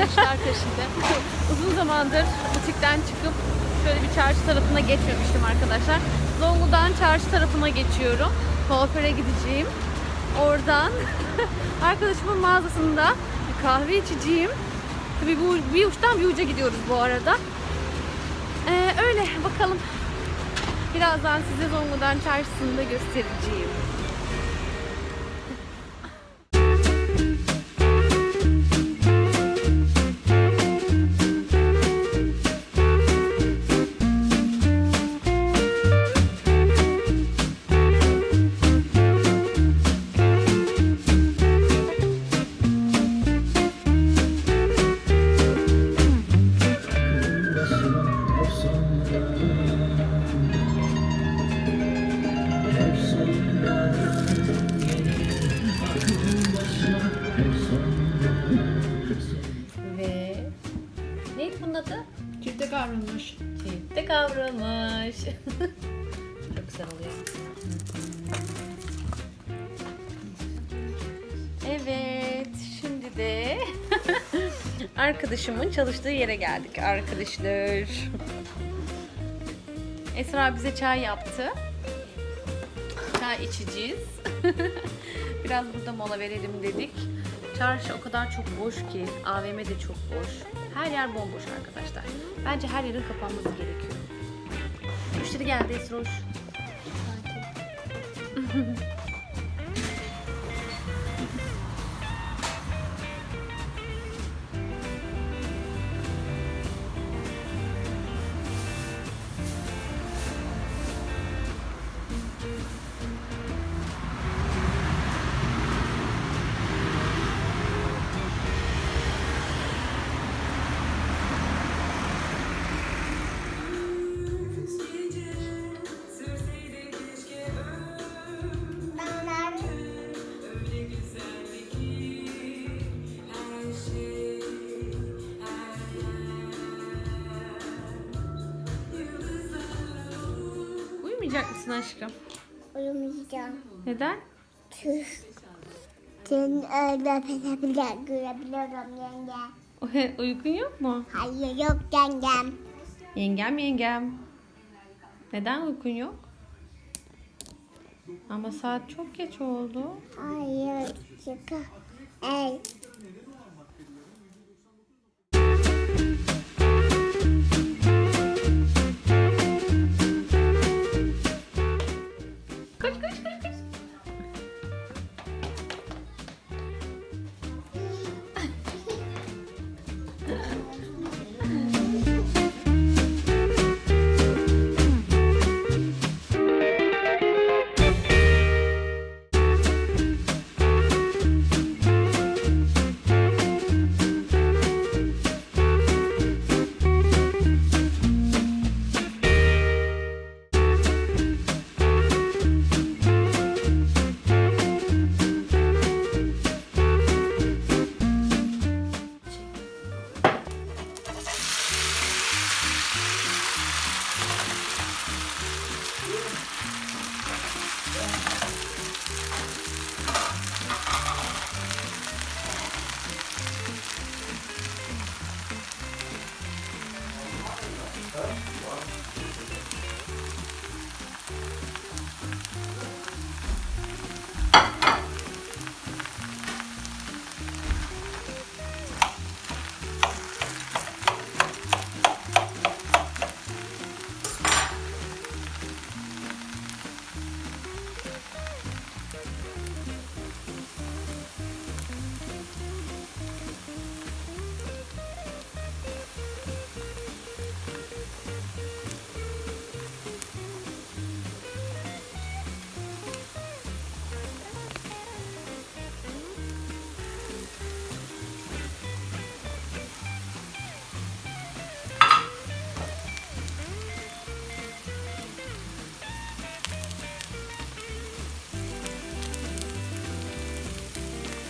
gençler taşıdı. Uzun zamandır butikten çıkıp şöyle bir çarşı tarafına geçmemiştim arkadaşlar. Zonguldak'ın çarşı tarafına geçiyorum. Kuaföre gideceğim. Oradan arkadaşımın mağazasında kahve içeceğim. Tabii bu bir uçtan bir uca gidiyoruz bu arada. Ee, öyle bakalım. Birazdan size Zonguldak'ın çarşısını da göstereceğim. Kavrulmuş. Çok güzel oluyor. Evet, şimdi de arkadaşımın çalıştığı yere geldik arkadaşlar. Esra bize çay yaptı. Çay içeceğiz. Biraz burada mola verelim dedik. Çarşı o kadar çok boş ki, AVM de çok boş. Her yer bomboş arkadaşlar. Bence her yerin kapanması gerekiyor. Müşteri geldi Esroş. Uyumayacak mısın aşkım? Uyumayacağım. Neden? Seni öyle görebiliyorum yenge. Uykun yok mu? Hayır yok yengem. Yengem yengem. Neden uykun yok? Ama saat çok geç oldu. Hayır çıkı. Ey.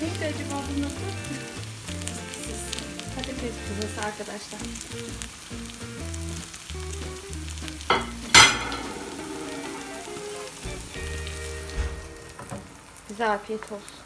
Neydi acaba bunun adı? Patates püresi arkadaşlar. Size afiyet olsun.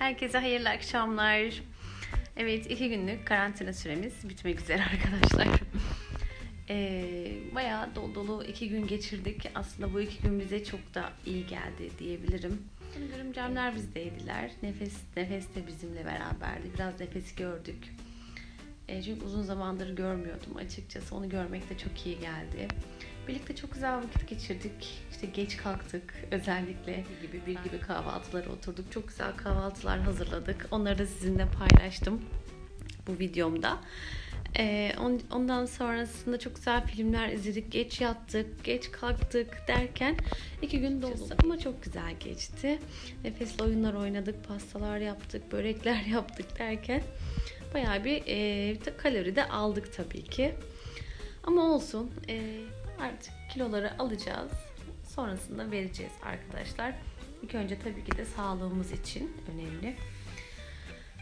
Herkese hayırlı akşamlar. Evet iki günlük karantina süremiz bitmek üzere arkadaşlar. Ee, bayağı dolu dolu iki gün geçirdik. Aslında bu iki gün bize çok da iyi geldi diyebilirim. Sanırım Cemler bizdeydiler. Nefes, nefes de bizimle beraberdi. Biraz nefes gördük. E, çünkü uzun zamandır görmüyordum açıkçası. Onu görmek de çok iyi geldi. Birlikte çok güzel vakit geçirdik. İşte geç kalktık özellikle gibi bir gibi kahvaltılara oturduk. Çok güzel kahvaltılar hazırladık. Onları da sizinle paylaştım bu videomda. Ee, on- ondan sonrasında çok güzel filmler izledik. Geç yattık, geç kalktık derken iki gün dolu ama çok güzel geçti. Nefesli oyunlar oynadık, pastalar yaptık, börekler yaptık derken bayağı bir e, kalori de aldık tabii ki. Ama olsun. e, artık kiloları alacağız. Sonrasında vereceğiz arkadaşlar. İlk önce tabii ki de sağlığımız için önemli.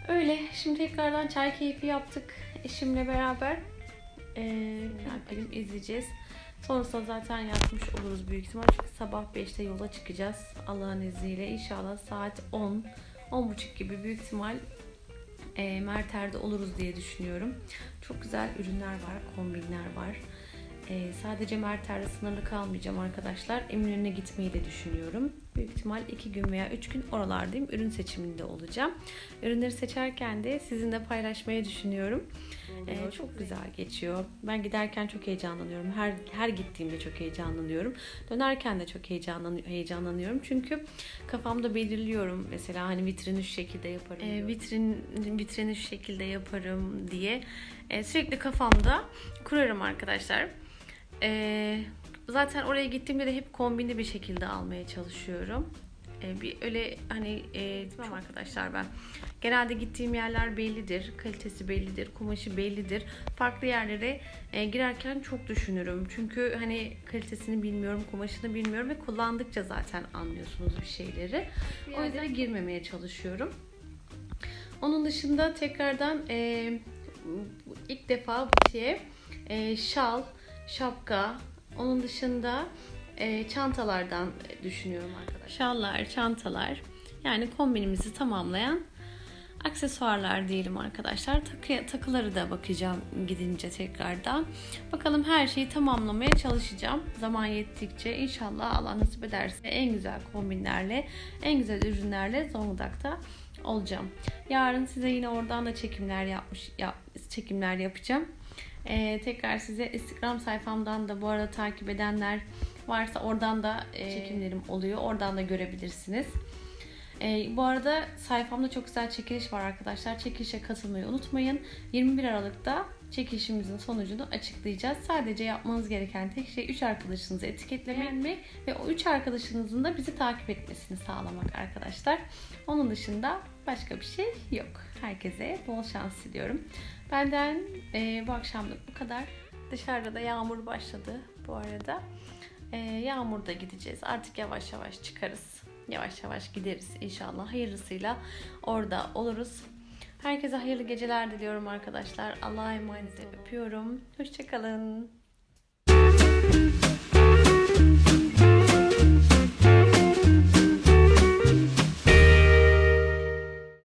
Öyle. Şimdi tekrardan çay keyfi yaptık eşimle beraber. Ee, film izleyeceğiz. Sonrasında zaten yatmış oluruz büyük ihtimal. Çünkü sabah 5'te yola çıkacağız. Allah'ın izniyle. İnşallah saat 10, 10.30 gibi büyük ihtimal e, Merter'de oluruz diye düşünüyorum. Çok güzel ürünler var, kombinler var. E, sadece Merter'de sınırlı kalmayacağım arkadaşlar. Eminönü'ne gitmeyi de düşünüyorum. Büyük ihtimal 2 gün veya 3 gün oralardayım. Ürün seçiminde olacağım. Ürünleri seçerken de sizinle paylaşmayı düşünüyorum. E, çok güzel geçiyor. Ben giderken çok heyecanlanıyorum. Her her gittiğimde çok heyecanlanıyorum. Dönerken de çok heyecanlan heyecanlanıyorum. Çünkü kafamda belirliyorum. Mesela hani vitrini şu şekilde yaparım. E, vitrin vitrini şu şekilde yaparım diye e, sürekli kafamda kurarım arkadaşlar. E, zaten oraya gittiğimde de hep kombinli bir şekilde almaya çalışıyorum. E, bir öyle hani e, tamam arkadaşlar ben genelde gittiğim yerler bellidir, kalitesi bellidir, kumaşı bellidir. Farklı yerlere e, girerken çok düşünürüm. Çünkü hani kalitesini bilmiyorum, kumaşını bilmiyorum ve kullandıkça zaten anlıyorsunuz bir şeyleri. O yüzden girmemeye çalışıyorum. Onun dışında tekrardan e, ilk defa butiğe e, şal, şapka, onun dışında e, çantalardan düşünüyorum arkadaşlar. Şallar, çantalar yani kombinimizi tamamlayan aksesuarlar diyelim arkadaşlar. Takı, takıları da bakacağım gidince tekrardan. Bakalım her şeyi tamamlamaya çalışacağım. Zaman yettikçe inşallah Allah nasip ederse en güzel kombinlerle, en güzel ürünlerle Zonguldak'ta olacağım. Yarın size yine oradan da çekimler yapmış yap, çekimler yapacağım. Ee, tekrar size Instagram sayfamdan da bu arada takip edenler varsa oradan da e, çekimlerim oluyor. Oradan da görebilirsiniz. Ee, bu arada sayfamda çok güzel çekiliş var arkadaşlar. Çekilişe katılmayı unutmayın. 21 Aralık'ta çekilişimizin sonucunu açıklayacağız. Sadece yapmanız gereken tek şey 3 arkadaşınızı etiketlemek ve o 3 arkadaşınızın da bizi takip etmesini sağlamak arkadaşlar. Onun dışında başka bir şey yok. Herkese bol şans diliyorum. Benden e, bu akşamlık bu kadar. Dışarıda da yağmur başladı bu arada. E, yağmurda gideceğiz. Artık yavaş yavaş çıkarız. Yavaş yavaş gideriz inşallah. Hayırlısıyla orada oluruz. Herkese hayırlı geceler diliyorum arkadaşlar. Allah'a emanet öpüyorum. Hoşçakalın.